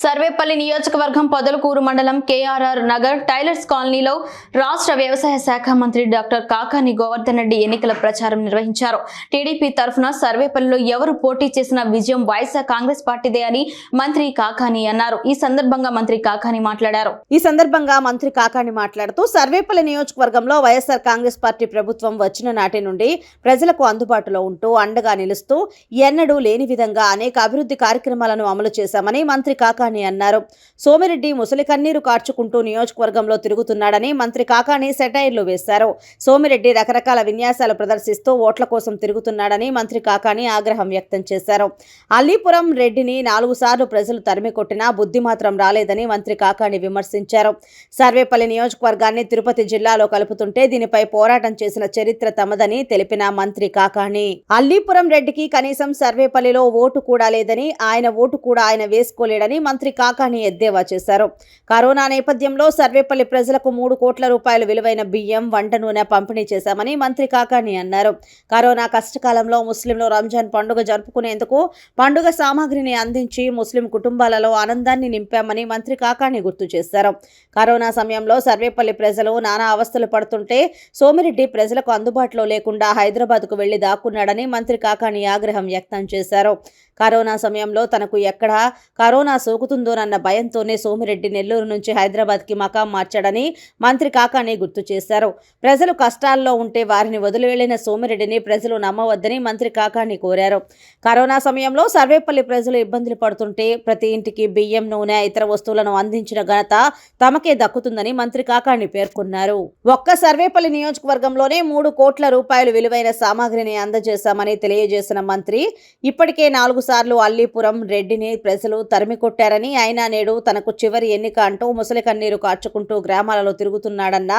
సర్వేపల్లి నియోజకవర్గం పొదలకూరు మండలం KRR Nagar tailors కాలనీలో రాష్ట్ర వ్యవసాయ శాఖ మంత్రి డాక్టర్ కాకాని గోవర్ధన్ రెడ్డి ఎన్నికల ప్రచారం నిర్వహించారు. టీడీపీ తరఫున సర్వేపల్లిలో ఎవరు పోటీ చేసిన విజయం వైఎస్ఆర్ కాంగ్రెస్ పార్టీదే అని మంత్రి కాకాని అన్నారు. ఈ సందర్భంగా మంత్రి కాకాని మాట్లాడారు. ఈ సందర్భంగా మంత్రి కాకాని మాట్లాడుతూ సర్వేపల్లి నియోజకవర్గంలో వైఎస్ఆర్ కాంగ్రెస్ పార్టీ ప్రభుత్వం వచ్చిన నాటి నుండి ప్రజలకు అందుబాటులో ఉంటూ అండగా నిలుస్తూ ఎన్నడూ లేని విధంగా అనేక అభివృద్ధి కార్యక్రమాలను అమలు చేశామని మంత్రి కాకాని అన్నారు. సోమిరెడ్డి ముసలి కన్నీరు కార్చుకుంటూ నియోజకవర్గంలో తిరుగుతున్నాడని మంత్రి కాకాని సెటైర్లు వేశారు. సోమిరెడ్డి రకరకాల విన్యాసాలు ప్రదర్శిస్తూ ఓట్ల కోసం తిరుగుతున్నాడని మంత్రి కాకాని ఆగ్రహం వ్యక్తం చేశారు. అల్లీపురం రెడ్డిని నాలుగు సార్లు ప్రజలు తరిమి కొట్టినా బుద్ధి మాత్రం రాలేదని మంత్రి కాకాని విమర్శించారు. సర్వేపల్లి నియోజకవర్గాన్ని తిరుపతి జిల్లాలో కలుపుతుంటే దీనిపై పోరాటం చేసిన చరిత్ర తమదని తెలిపిన మంత్రి కాకాని. అల్లీపురం రెడ్డికి కనీసం సర్వేపల్లిలో ఓటు కూడా లేదని ఆయన ఓటు కూడా ఆయన వేసుకోలేడని మంత్రి కాకాని ఎద్దేవా చేశారు. కరోనా నేపథ్యంలో సర్వేపల్లి ప్రజలకు మూడు కోట్ల రూపాయల విలువైన బియ్యం వంట నూనె పంపిణీ చేశామని మంత్రి కాకాని అన్నారు. కరోనా కష్టకాలంలో ముస్లింలు రంజాన్ పండుగ జరుపుకునేందుకు పండుగ సామాగ్రిని అందించి ముస్లిం కుటుంబాలలో ఆనందాన్ని నింపామని మంత్రి కాకాని గుర్తు చేశారు. కరోనా సమయంలో సర్వేపల్లి ప్రజలు నానా అవస్థలు పడుతుంటే సోమిరెడ్డి ప్రజలకు అందుబాటులో లేకుండా హైదరాబాద్కు వెళ్ళి దాక్కున్నాడని మంత్రి కాకాని ఆగ్రహం వ్యక్తం చేశారు. కరోనా సమయంలో తనకు ఎక్కడ కరోనా సోకు సోకుతుందోనన్న భయంతోనే సోమిరెడ్డి నెల్లూరు నుంచి హైదరాబాద్కి మకాం మార్చాడని మంత్రి కాకాని గుర్తు చేశారు. ప్రజలు కష్టాల్లో ఉంటే వారిని వదిలి వెళ్ళిన సోమిరెడ్డిని ప్రజలు నమ్మవద్దని మంత్రి కాకాని కోరారు. కరోనా సమయంలో సర్వేపల్లి ప్రజలు ఇబ్బందులు పడుతుంటే ప్రతి ఇంటికి బియ్యం నూనె ఇతర వస్తువులను అందించిన ఘనత తమకే దక్కుతుందని మంత్రి కాకాని పేర్కొన్నారు. ఒక్క సర్వేపల్లి నియోజకవర్గంలోనే మూడు కోట్ల రూపాయలు విలువైన సామాగ్రిని అందజేశామని తెలియజేసిన మంత్రి ఇప్పటికే నాలుగు సార్లు అల్లీపురం రెడ్డిని ప్రజలు తరిమి చేశారని అయినా నేడు తనకు చివరి ఎన్నిక అంటూ ముసలి కన్నీరు కార్చుకుంటూ గ్రామాలలో తిరుగుతున్నాడన్న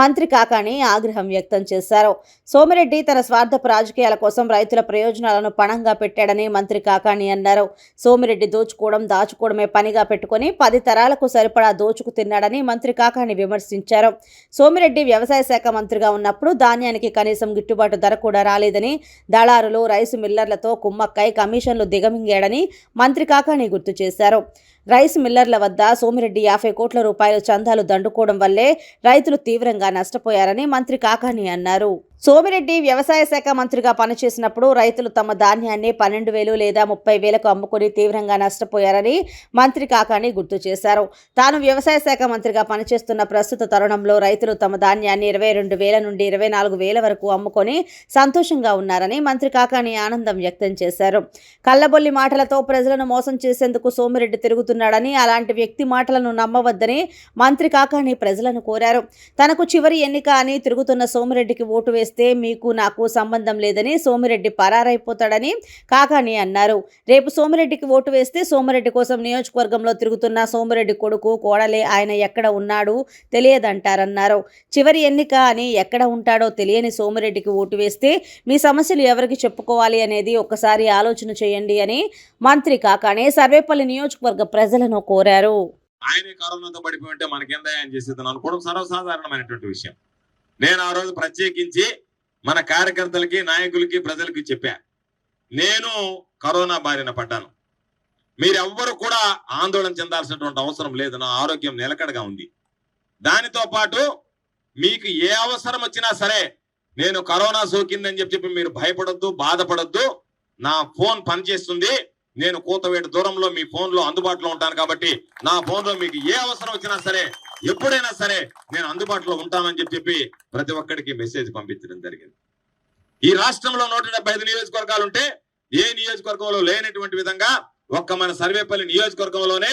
మంత్రి కాకాని ఆగ్రహం వ్యక్తం చేశారు. సోమిరెడ్డి తన స్వార్థపు రాజకీయాల కోసం రైతుల ప్రయోజనాలను పణంగా పెట్టాడని మంత్రి కాకాని అన్నారు. సోమిరెడ్డి దోచుకోవడం దాచుకోవడమే పనిగా పెట్టుకుని పది తరాలకు సరిపడా దోచుకు తిన్నాడని మంత్రి కాకాని విమర్శించారు. సోమిరెడ్డి వ్యవసాయ శాఖ మంత్రిగా ఉన్నప్పుడు ధాన్యానికి కనీసం గిట్టుబాటు ధర కూడా రాలేదని దళారులు రైసు మిల్లర్లతో కుమ్మక్కై కమిషన్లు దిగమింగాడని మంత్రి కాకాని గుర్తు చేశారు. రైస్ మిల్లర్ల వద్ద సోమిరెడ్డి యాభై కోట్ల రూపాయల చందాలు దండుకోవడం వల్లే రైతులు తీవ్రంగా నష్టపోయారని మంత్రి కాకాని అన్నారు. సోమిరెడ్డి వ్యవసాయ శాఖ మంత్రిగా పనిచేసినప్పుడు రైతులు తమ ధాన్యాన్ని పన్నెండు వేలు లేదా ముప్పై వేలకు అమ్ముకొని తీవ్రంగా నష్టపోయారని మంత్రి కాకాని గుర్తు చేశారు. తాను వ్యవసాయ శాఖ మంత్రిగా పనిచేస్తున్న ప్రస్తుత తరుణంలో రైతులు తమ ధాన్యాన్ని ఇరవై రెండు వేల నుండి ఇరవై నాలుగు వేల వరకు అమ్ముకొని సంతోషంగా ఉన్నారని మంత్రి కాకాని ఆనందం వ్యక్తం చేశారు. కళ్ళబొల్లి మాటలతో ప్రజలను మోసం చేసేందుకు సోమిరెడ్డి తిరుగుతున్నాడని అలాంటి వ్యక్తి మాటలను నమ్మవద్దని మంత్రి కాకాని ప్రజలను కోరారు. తనకు చివరి ఎన్నిక అని తిరుగుతున్న సోమిరెడ్డికి ఓటు చేస్తే మీకు నాకు సంబంధం లేదని సోమిరెడ్డి పరారైపోతాడని కాకాని అన్నారు. రేపు సోమిరెడ్డికి ఓటు వేస్తే సోమిరెడ్డి కోసం నియోజకవర్గంలో తిరుగుతున్న సోమిరెడ్డి కొడుకు కోడలే ఆయన ఎక్కడ ఉన్నాడు తెలియదంటారన్నారు. చివరి ఎన్నిక అని ఎక్కడ ఉంటాడో తెలియని సోమిరెడ్డికి ఓటు వేస్తే మీ సమస్యలు ఎవరికి చెప్పుకోవాలి అనేది ఒక్కసారి ఆలోచన చేయండి అని మంత్రి కాకాని సర్వేపల్లి నియోజకవర్గ ప్రజలను కోరారు. ఆయనే కరోనాతో పడిపోయి ఉంటే మనకేందా అని చేసేదని అనుకోవడం సర్వసాధారణమైనటువంటి విషయం. నేను ఆ రోజు ప్రత్యేకించి మన కార్యకర్తలకి నాయకులకి ప్రజలకి చెప్పా. నేను కరోనా బారిన పడ్డాను. మీరెవ్వరు కూడా ఆందోళన చెందాల్సినటువంటి అవసరం లేదు. నా ఆరోగ్యం నిలకడగా ఉంది. దానితో పాటు మీకు ఏ అవసరం వచ్చినా సరే నేను కరోనా సోకిందని చెప్పి చెప్పి మీరు భయపడొద్దు బాధపడొద్దు. నా ఫోన్ పనిచేస్తుంది. నేను కూతవేట దూరంలో మీ ఫోన్లో అందుబాటులో ఉంటాను కాబట్టి నా ఫోన్లో మీకు ఏ అవసరం వచ్చినా సరే ఎప్పుడైనా సరే నేను అందుబాటులో ఉంటానని చెప్పి చెప్పి ప్రతి ఒక్కరికి మెసేజ్ పంపించడం జరిగింది. ఈ రాష్ట్రంలో నూట డెబ్బై ఐదు నియోజకవర్గాలు ఉంటే ఏ నియోజకవర్గంలో లేనటువంటి విధంగా ఒక్క మన సర్వేపల్లి నియోజకవర్గంలోనే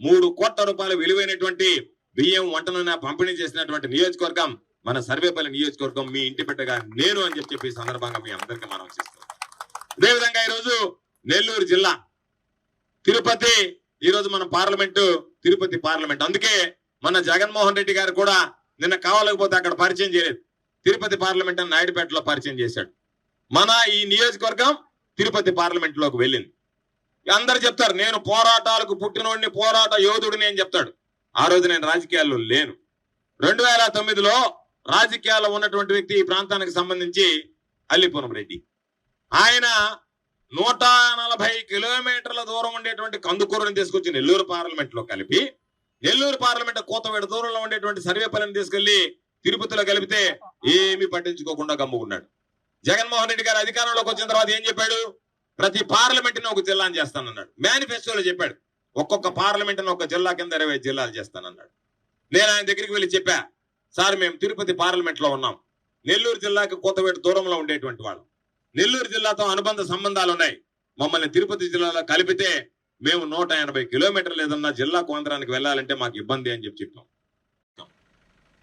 మూడు కోట్ల రూపాయలు విలువైనటువంటి బియ్యం వంటలను పంపిణీ చేసినటువంటి నియోజకవర్గం మన సర్వేపల్లి నియోజకవర్గం మీ ఇంటి బిడ్డగా నేను అని చెప్పి చెప్పి సందర్భంగా మీ అందరికీ మనం చేస్తాం అదేవిధంగా ఈరోజు నెల్లూరు జిల్లా తిరుపతి ఈరోజు మన పార్లమెంటు తిరుపతి పార్లమెంట్. అందుకే మన జగన్మోహన్ రెడ్డి గారు కూడా నిన్న కావాలకపోతే అక్కడ పరిచయం చేయలేదు. తిరుపతి పార్లమెంట్ అని నాయుడుపేటలో పరిచయం చేశాడు. మన ఈ నియోజకవర్గం తిరుపతి పార్లమెంట్లోకి వెళ్ళింది. అందరు చెప్తారు నేను పోరాటాలకు పుట్టినోడిని పోరాట యోధుడిని అని చెప్తాడు. ఆ రోజు నేను రాజకీయాల్లో లేను. రెండు వేల తొమ్మిదిలో రాజకీయాల్లో ఉన్నటువంటి వ్యక్తి ఈ ప్రాంతానికి సంబంధించి అల్లిపురం రెడ్డి. ఆయన నూట నలభై కిలోమీటర్ల దూరం ఉండేటువంటి కందుకూరుని తీసుకొచ్చి నెల్లూరు పార్లమెంట్లో కలిపి నెల్లూరు పార్లమెంట్ కోతవేడు దూరంలో ఉండేటువంటి సర్వేపల్లిని తీసుకెళ్ళి తిరుపతిలో కలిపితే ఏమీ పట్టించుకోకుండా గమ్ముకున్నాడు. జగన్మోహన్ రెడ్డి గారు అధికారంలోకి వచ్చిన తర్వాత ఏం చెప్పాడు? ప్రతి పార్లమెంట్ని ఒక జిల్లాని చేస్తానన్నాడు. మేనిఫెస్టోలో చెప్పాడు. ఒక్కొక్క పార్లమెంట్ని ఒక జిల్లా కింద ఇరవై జిల్లాలు చేస్తానన్నాడు. నేను ఆయన దగ్గరికి వెళ్ళి చెప్పా సార్ మేము తిరుపతి పార్లమెంట్లో ఉన్నాం. నెల్లూరు జిల్లాకి కోతవేటు దూరంలో ఉండేటువంటి వాళ్ళు. నెల్లూరు జిల్లాతో అనుబంధ సంబంధాలు ఉన్నాయి. మమ్మల్ని తిరుపతి జిల్లాలో కలిపితే మేము నూట ఎనభై కిలోమీటర్లు ఏదన్నా జిల్లా కేంద్రానికి వెళ్ళాలంటే మాకు ఇబ్బంది అని చెప్పి చెప్పాం.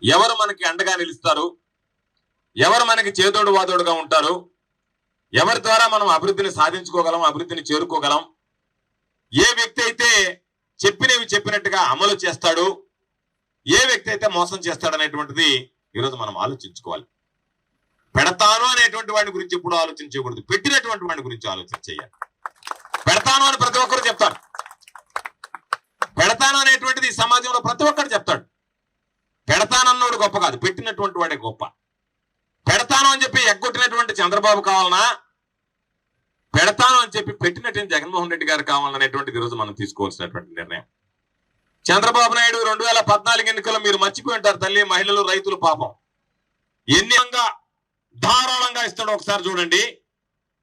ఎవరు మనకి అండగా నిలుస్తారు? ఎవరు మనకి చేదోడు వాదోడుగా ఉంటారు? ఎవరి ద్వారా మనం అభివృద్ధిని సాధించుకోగలం అభివృద్ధిని చేరుకోగలం? ఏ వ్యక్తి అయితే చెప్పినవి చెప్పినట్టుగా అమలు చేస్తాడు ఏ వ్యక్తి అయితే మోసం చేస్తాడనేటువంటిది ఈరోజు మనం ఆలోచించుకోవాలి. పెడతాను అనేటువంటి వాడి గురించి ఎప్పుడు ఆలోచించకూడదు. పెట్టినటువంటి వాడి గురించి ఆలోచన చేయాలి. పెడతాను అని ప్రతి ఒక్కరు చెప్తారు. పెడతాను అనేటువంటిది ఈ సమాజంలో ప్రతి ఒక్కరు చెప్తాడు. పెడతానన్నోడు గొప్ప కాదు పెట్టినటువంటి వాడే గొప్ప. పెడతాను అని చెప్పి ఎగ్గొట్టినటువంటి చంద్రబాబు కావాలనా? పెడతాను అని చెప్పి పెట్టినటువంటి జగన్మోహన్ రెడ్డి గారు కావాలనేటువంటిది ఈరోజు మనం తీసుకోవాల్సినటువంటి నిర్ణయం. చంద్రబాబు నాయుడు రెండు వేల పద్నాలుగు ఎన్నికల్లో మీరు మర్చిపోయి ఉంటారు తల్లి మహిళలు రైతులు పాపం. ఎన్ని ధారాళంగా ఇస్తాడో ఒకసారి చూడండి.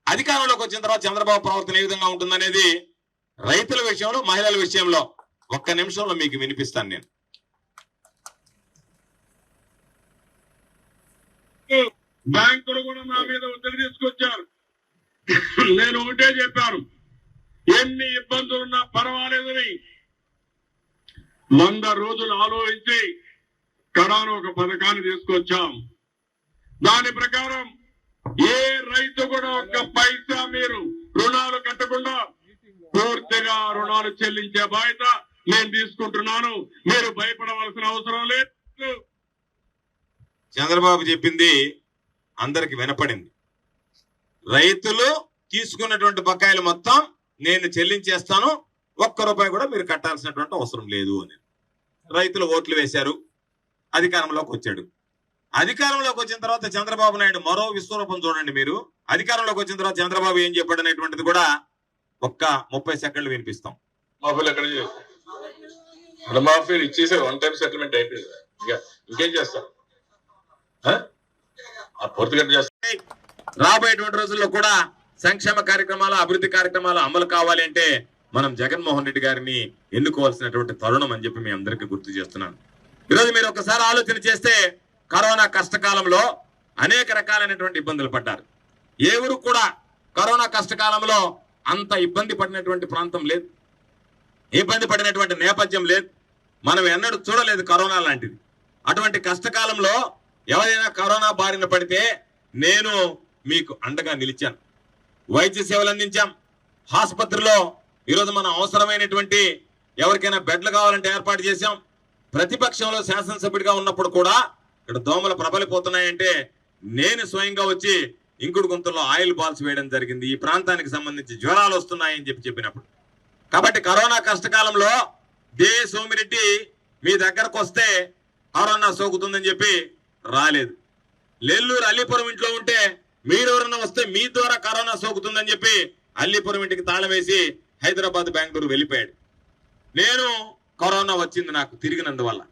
అధికారంలోకి వచ్చిన తర్వాత చంద్రబాబు ప్రవర్తన ఏ విధంగా ఉంటుందనేది రైతుల విషయంలో మహిళల విషయంలో ఒక్క నిమిషంలో మీకు వినిపిస్తాను నేను. బ్యాంకులు కూడా నా మీద ఒత్తిడి తీసుకొచ్చారు. నేను ఒకటే చెప్పాను. ఎన్ని ఇబ్బందులున్నా పర్వాలేదని వంద రోజులు ఆలోచించి కడాను ఒక పథకాన్ని తీసుకొచ్చాం. దాని ప్రకారం కూడా ఒక్క పైసా మీరు రుణాలు కట్టకుండా పూర్తిగా రుణాలు చెల్లించే బాధ్యత నేను తీసుకుంటున్నాను. మీరు భయపడవలసిన అవసరం లేదు. చంద్రబాబు చెప్పింది అందరికి వినపడింది. రైతులు తీసుకున్నటువంటి బకాయిలు మొత్తం నేను చెల్లించేస్తాను. ఒక్క రూపాయి కూడా మీరు కట్టాల్సినటువంటి అవసరం లేదు అని. రైతులు ఓట్లు వేశారు. అధికారంలోకి వచ్చాడు. అధికారంలోకి వచ్చిన తర్వాత చంద్రబాబు నాయుడు మరో విశ్వరూపం చూడండి మీరు. అధికారంలోకి వచ్చిన తర్వాత చంద్రబాబు ఏం చెప్పాడు అనేటువంటిది కూడా ఒక్క ముప్పై సెకండ్లు వినిపిస్తాం. రుణమాఫీలు ఇచ్చేసారు వన్ టైం సెటిల్మెంట్ అయిపోయింది. ఇక చేస్తారు రాబోయేటువంటి రోజుల్లో కూడా సంక్షేమ కార్యక్రమాలు అభివృద్ధి కార్యక్రమాలు అమలు కావాలి అంటే మనం జగన్మోహన్ రెడ్డి గారిని ఎన్నుకోవాల్సినటువంటి తరుణం అని చెప్పి మీ అందరికీ గుర్తు చేస్తున్నాను. ఈరోజు మీరు ఒకసారి ఆలోచన చేస్తే కరోనా కష్టకాలంలో అనేక రకాలైనటువంటి ఇబ్బందులు పడ్డారు. ఏ ఊరు కూడా కరోనా కష్టకాలంలో అంత ఇబ్బంది పడినటువంటి ప్రాంతం లేదు. ఇబ్బంది పడినటువంటి నేపథ్యం లేదు. మనం ఎన్నడూ చూడలేదు కరోనా లాంటిది. అటువంటి కష్టకాలంలో ఎవరైనా కరోనా బారిన పడితే నేను మీకు అండగా నిలిచాను. వైద్య సేవలు అందించాం. ఆసుపత్రిలో ఈరోజు మన అవసరమైనటువంటి ఎవరికైనా బెడ్లు కావాలంటే ఏర్పాటు చేశాం. ప్రతిపక్షంలో శాసనసభ్యుడిగా ఉన్నప్పుడు కూడా ఇక్కడ దోమలు ప్రబలిపోతున్నాయంటే నేను స్వయంగా వచ్చి ఇంకుడు గుంతల్లో ఆయిల్ బాల్స్ వేయడం జరిగింది. ఈ ప్రాంతానికి సంబంధించి జ్వరాలు వస్తున్నాయని చెప్పి చెప్పినప్పుడు. కాబట్టి కరోనా కష్టకాలంలో దే సోమిరెడ్డి మీ దగ్గరకు వస్తే కరోనా సోకుతుందని చెప్పి రాలేదు. నెల్లూరు అల్లిపురం ఇంట్లో ఉంటే మీరెవరన్నా వస్తే మీ ద్వారా కరోనా సోకుతుందని చెప్పి అల్లిపురం ఇంటికి తాళం వేసి హైదరాబాద్ బెంగళూరు వెళ్ళిపోయాడు. నేను కరోనా వచ్చింది నాకు తిరిగినందువల్ల.